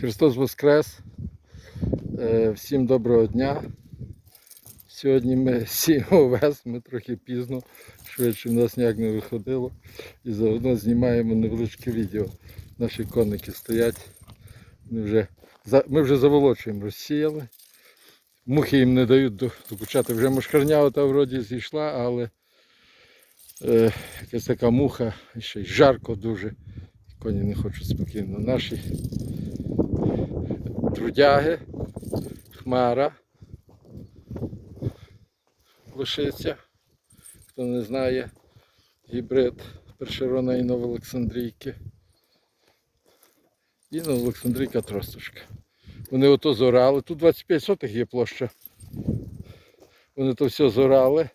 Христос Воскрес. Е, Всім доброго дня. Сьогодні ми сіємо овес, ми трохи пізно, швидше в нас ніяк не виходило. І заодно знімаємо невеличке відео. Наші конники стоять. Вони вже, ми вже заволочуємо, розсіяли. Мухи їм не дають до- докучати. Вже мошкарня ота вроді зійшла, але е, якась така муха, ще й жарко дуже. Коні не хочуть спокійно. Наші трудяги, хмара, лишиться. Хто не знає, гібрид першерона Новоолександрійки. І Новоолександрійка тросточка. Вони ото зорали. Тут 25 сотих є площа. Вони то все зорали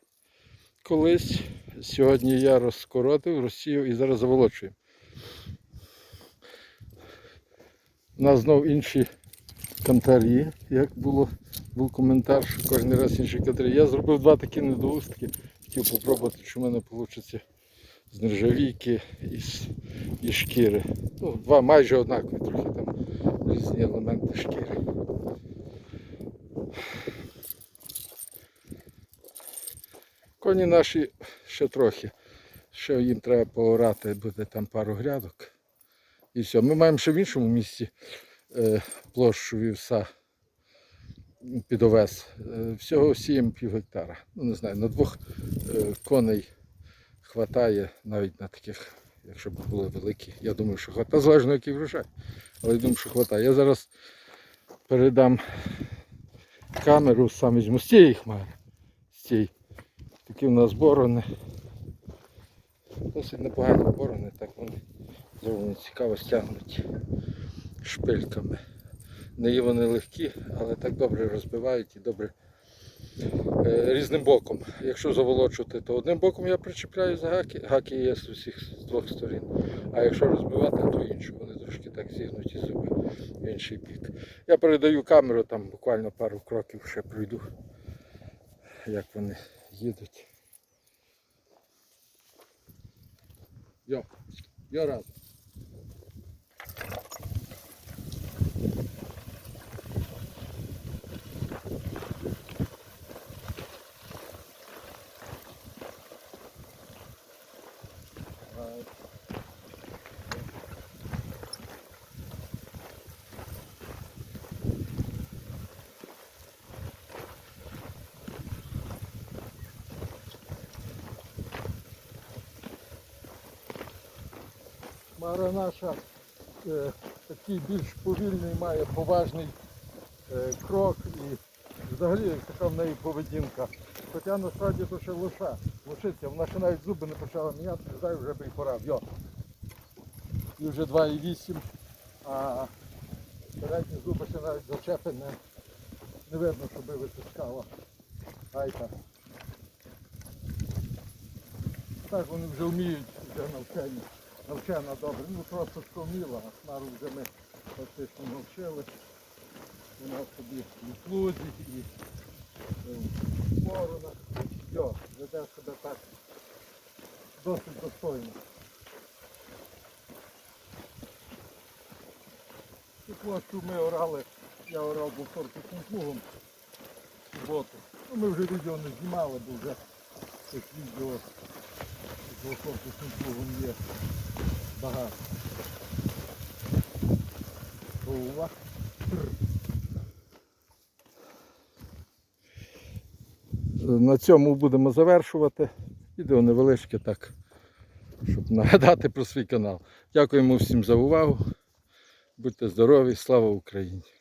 колись. Сьогодні я розкоротив, розсіяв і зараз заволочуємо. У нас знов інші кантарі, як було, був коментар, що кожен раз інші кантарі. Я зробив два такі недоустки. Хотів спробувати, чи в мене вийде з нержавійки і з і шкіри. Ну, два майже однакові, трохи там різні елементи шкіри. Коні наші ще трохи. Ще їм треба поорати, буде там пару грядок. І все. Ми маємо ще в іншому місці площу вівса під овес. Е, всього сіємо пів гектара. Ну не знаю, на двох е, коней хватає навіть на таких, якщо б були великі. Я думаю, що хватає. Залежно який врожай. Але я думаю, що хватає. Я зараз передам камеру саме візьму з цієї хмари. З цієї. Такі в нас борони. Досить непогані борони, так вони зовні цікаво стягнуті шпильками. Не є вони легкі, але так добре розбивають і добре е, різним боком. Якщо заволочувати, то одним боком я причіпляю за гаки. Гаки є з усіх з двох сторін. А якщо розбивати, то іншу. Вони трошки так зігнуті собі в інший бік. Я передаю камеру, там буквально пару кроків ще пройду, як вони їдуть. Йо, йо разом. Мара наша е, такий більш повільний має поважний е, крок і взагалі така в неї поведінка. Хоча насправді то ще лоша, лошиця, вона ще навіть зуби не почала міняти, не вже би і пора. Йо. І вже 2,8, а передні зуби ще навіть зачепи не, не видно, щоб витискала. Айка. Так вони вже вміють, вже навчені навчена добре. Ну просто скоміла, а хмару вже ми фактично навчили. Вона собі і в плузі, і е, в. Йо, веде себе так досить достойно. Цю площу ми орали, я орав був корпусним плугом в суботу. Ну, ми вже відео не знімали, бо вже цих відео з корпусним плугом є багато. Ова. На цьому будемо завершувати. Відео невеличке так, щоб нагадати про свій канал. Дякуємо всім за увагу. Будьте здорові, слава Україні!